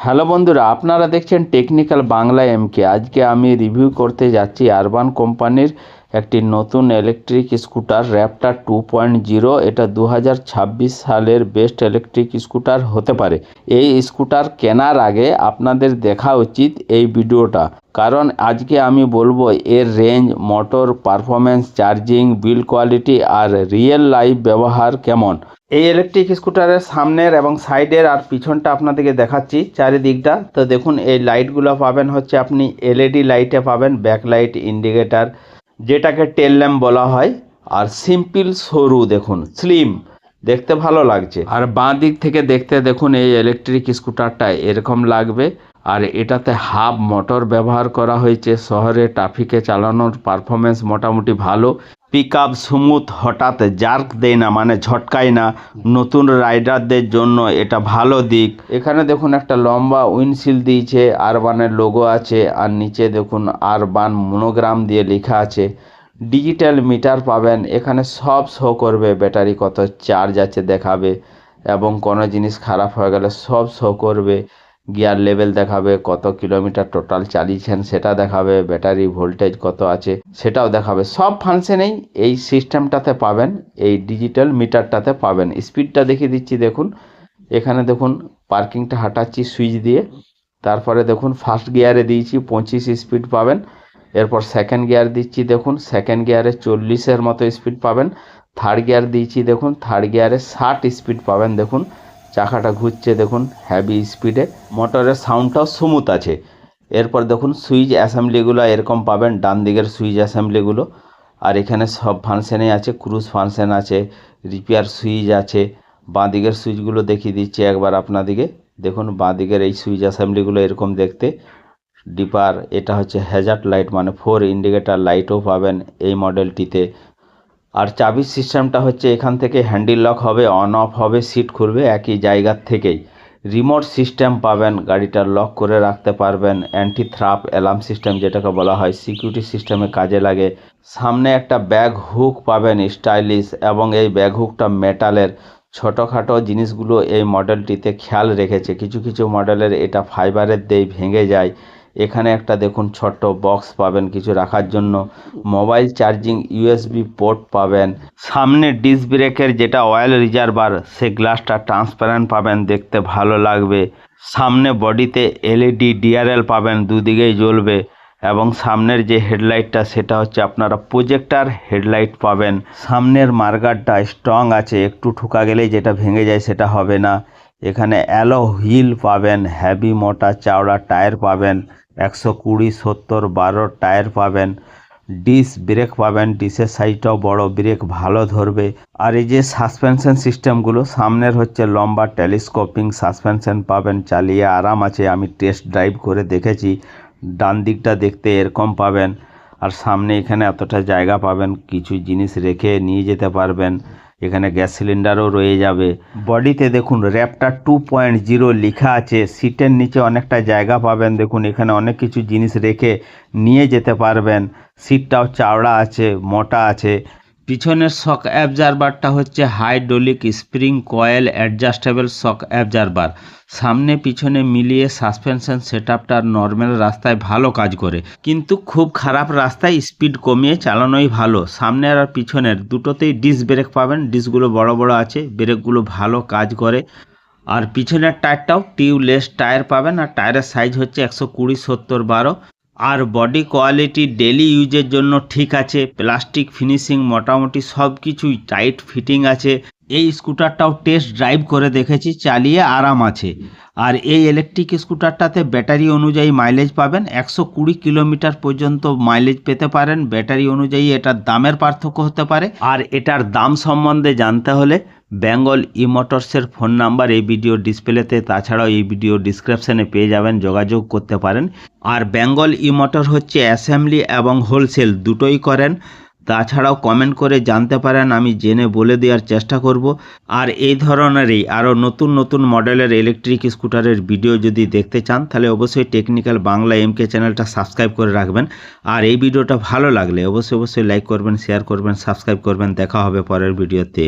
Hello বন্ধুরা আপনারা দেখছেন টেকনিক্যাল বাংলা এমকে আজকে আমি রিভিউ করতে যাচ্ছি আরবান কোম্পানির একটি নতুন electric scooter Raptor two point zero এটা দু হাজার ছাব্বিশ সালের বেস্ট ইলেকট্রিক স্কুটার হতে পারে। এই স্কুটার কেনার আগে আপনাদের দেখা উচিত এই ভিডিওটা। কারণ আজকে আমি বলব, এর range motor performance charging build quality আর রিয়েল লাইফ ব্যবহার কেমন। এই ইলেকট্রিক স্কুটারের সামনের এবং সাইডের আর পিছনটা আপনাদেরকে দেখাচ্ছি চারিদিকটা। তো দেখুন, এই লাইটগুলো পাবেন হচ্ছে আপনি এলইডি লাইটে পাবেন ব্যাক লাইট ইন্ডিকেটার যেটাকে টেল ল্যাম্প বলা হয়, আর সিম্পল সরু দেখুন স্লিম দেখতে ভালো লাগছে। আর বাঁ দিক থেকে দেখতে দেখুন, এই ইলেকট্রিক স্কুটারটা এরকম লাগবে, আর এটাতে হাব মোটর ব্যবহার করা হয়েছে, শহরে ট্রাফিকে চালানোর পারফরমেন্স মোটামুটি ভালো। পিক আপ স্মুথ হঠাৎ জার্ক দেয় না মানে ঝটকায় না। নতুন রাইডারদের জন্য এটা ভালো দিক। এখানে দেখুন একটা লম্বা উইন্ডশিল দিয়েছে, আরবানের লোগো আছে, আর নিচে দেখুন আরবান মনোগ্রাম দিয়ে লেখা আছে, ডিজিটাল মিটার পাবেন, এখানে সব শো করবে, ব্যাটারি কত চার্জ আছে দেখাবে, এবং কোনো জিনিস খারাপ হয়ে গেলে সব শো করবে। গিয়ার লেভেল দেখাবে, কত কিলোমিটার টোটাল চালিয়েছেন সেটা দেখাবে ব্যাটারি ভোল্টেজ কত আছে সেটাও দেখাবে। সব ফাংশনেই এই সিস্টেমটাতে পাবেন, এই ডিজিটাল মিটারটাতে পাবেন। স্পিডটা দেখিয়ে দিচ্ছি, দেখুন। এখানে দেখুন পার্কিংটা হাঁটাচ্ছি সুইচ দিয়ে। তারপরে দেখুন ফার্স্ট গিয়ারে দিয়েছি, পঁচিশ স্পিড পাবেন। এরপর সেকেন্ড গিয়ার দিচ্ছি, দেখুন সেকেন্ড গিয়ারে চল্লিশের মতো স্পিড পাবেন। থার্ড গিয়ার দিয়েছি, দেখুন থার্ড গিয়ারে ষাট স্পিড পাবেন, দেখুন। চাকাটা ঘুরছে দেখুন হ্যাভি স্পিডে মোটরের সাউন্ডটাও স্মুথ আছে। এরপর দেখুন সুইচ অ্যাসেম্বলিগুলো এরকম পাবেন, ডান দিকের সুইচ অ্যাসেম্বলিগুলো আর এখানে সব ফাংশনে আছে ক্রুজ ফাংশন আছে রিপেয়ার সুইচ আছে। বাঁ দিকের সুইচগুলো দেখিয়ে দিচ্ছি একবার আপনাদিকে। দেখুন, বাঁ দিকের এই সুইচ অ্যাসেম্বলিগুলো এরকম দেখতে। ডিপার এটা হচ্ছে হ্যাজার্ড লাইট মানে ফোর ইন্ডিকেটার লাইটও পাবেন এই মডেলটিতে আর চাবির সিস্টেমটা হচ্ছে এখান থেকে হ্যান্ডেল লক হবে, অন অফ হবে, সিট খুলবে একই জায়গার থেকেই। রিমোট সিস্টেম পাবেন, গাড়িটা লক করে রাখতে পারবেন অ্যান্টি থ্রাপ অ্যালার্ম সিস্টেম যেটাকে বলা হয় সিকিউরিটি সিস্টেমে কাজে লাগে। সামনে একটা ব্যাগ হুক পাবেন, স্টাইলিশ, এবং এই ব্যাগ হুকটা মেটালের। ছোটোখাটো জিনিসগুলো এই মডেলটিতে খেয়াল রেখেছে। কিছু কিছু মডেলের এটা ফাইবারের দেই ভেঙে যায়। এখানে একটা দেখুন ছোট্ট বক্স পাবেন কিছু রাখার জন্য। মোবাইল চার্জিং ইউএসবি পোর্ট পাবেন। সামনে ডিস ব্রেকের যেটা অয়েল রিজার্ভার সে গ্লাসটা ট্রান্সপারেন্ট পাবেন, দেখতে ভালো লাগবে। সামনে বডিতে এলইডি ডিআরএল পাবেন, দুদিকেই জ্বলবে। এবং সামনের যে হেডলাইটটা সেটা হচ্ছে আপনারা প্রজেক্টার হেডলাইট পাবেন। সামনের মার্গারটা স্ট্রং আছে, একটু ঠুকা গেলেই যেটা ভেঙে যায় সেটা হবে না। এখানে অ্যালো হুইল পাবেন হ্যাভি মোটা চাওড়া টায়ার পাবেন, একশো কুড়ি, সত্তর, বারো টায়ার পাবেন, ডিস ব্রেক পাবেন, ডিসের সাইজটাও বড়, ব্রেক ভালো ধরবে। আর এই যে সাসপেনশন সিস্টেমগুলো, সামনের হচ্ছে লম্বা টেলিস্কোপিং সাসপেনশন পাবেন, চালিয়ে আরাম আছে, আমি টেস্ট ড্রাইভ করে দেখেছি, ডান দিকটা দেখতে এরকম পাবেন। আর সামনে এখানে এতটা জায়গা পাবেন, কিছু জিনিস রেখে নিয়ে যেতে পারবেন। এখানে গ্যাস সিলিন্ডারও রয়ে যাবে। বডিতে দেখুন র্যাপটার টু পয়েন্ট জিরো লেখা আছে। সিটের নিচে অনেকটা জায়গা পাবেন। দেখুন, এখানে অনেক কিছু জিনিস রেখে নিয়ে যেতে পারবেন। সিটটাও চাওড়া আছে, মোটা আছে। পিছনের শক অ্যাবজারবারটা হচ্ছে hydraulic spring coil adjustable shock absorber সামনে পিছনে মিলিয়ে সাসপেনশন সেটআপটা নর্মাল রাস্তায় ভালো কাজ করে। কিন্তু খুব খারাপ রাস্তায় স্পিড কমিয়ে চালানোই ভালো। সামনের আর পিছনের দুটোতেই ডিস ব্রেক পাবেন। ডিসগুলো বড় বড় আছে ব্রেকগুলো ভালো কাজ করে। আর পিছনের টায়ারটাও টিউবলেস টায়ার পাবেন। আর টায়ারের সাইজ হচ্ছে একশো কুড়ি সত্তর বারো। আর বডি কোয়ালিটি ডেলি ইউজের জন্য ঠিক আছে। প্লাস্টিক ফিনিশিং মোটামুটি সব কিছুই টাইট ফিটিং আছে। এই স্কুটারটাও টেস্ট ড্রাইভ করে দেখেছি, চালিয়ে আরাম আছে। আর এই ইলেকট্রিক স্কুটারটাতে ব্যাটারি অনুযায়ী মাইলেজ পাবেন। একশো কুড়ি কিলোমিটার পর্যন্ত মাইলেজ পেতে পারেন। ব্যাটারি অনুযায়ী এটার দামের পার্থক্য হতে পারে। আর এটার দাম সম্বন্ধে জানতে হলে বেঙ্গল ই মোটরসের ফোন নাম্বার এই ভিডিও ডিসপ্লেতে, তাছাড়াও এই ভিডিও ডিসক্রিপশানে পেয়ে যাবেন, যোগাযোগ করতে পারেন। আর বেঙ্গল ই মোটর হচ্ছে অ্যাসেম্বলি এবং হোলসেল দুটোই করেন। তাছাড়াও কমেন্ট করে জানতে পারেন, আমি জেনে বলে দেওয়ার চেষ্টা করব। আর এই ধরনেরই আরও নতুন নতুন মডেলের ইলেকট্রিক স্কুটারের ভিডিও যদি দেখতে চান, তাহলে অবশ্যই টেকনিক্যাল বাংলা এমকে চ্যানেলটা সাবস্ক্রাইব করে রাখবেন। আর এই ভিডিওটা ভালো লাগলে অবশ্যই অবশ্যই লাইক করবেন শেয়ার করবেন সাবস্ক্রাইব করবেন। দেখা হবে পরের ভিডিওতে।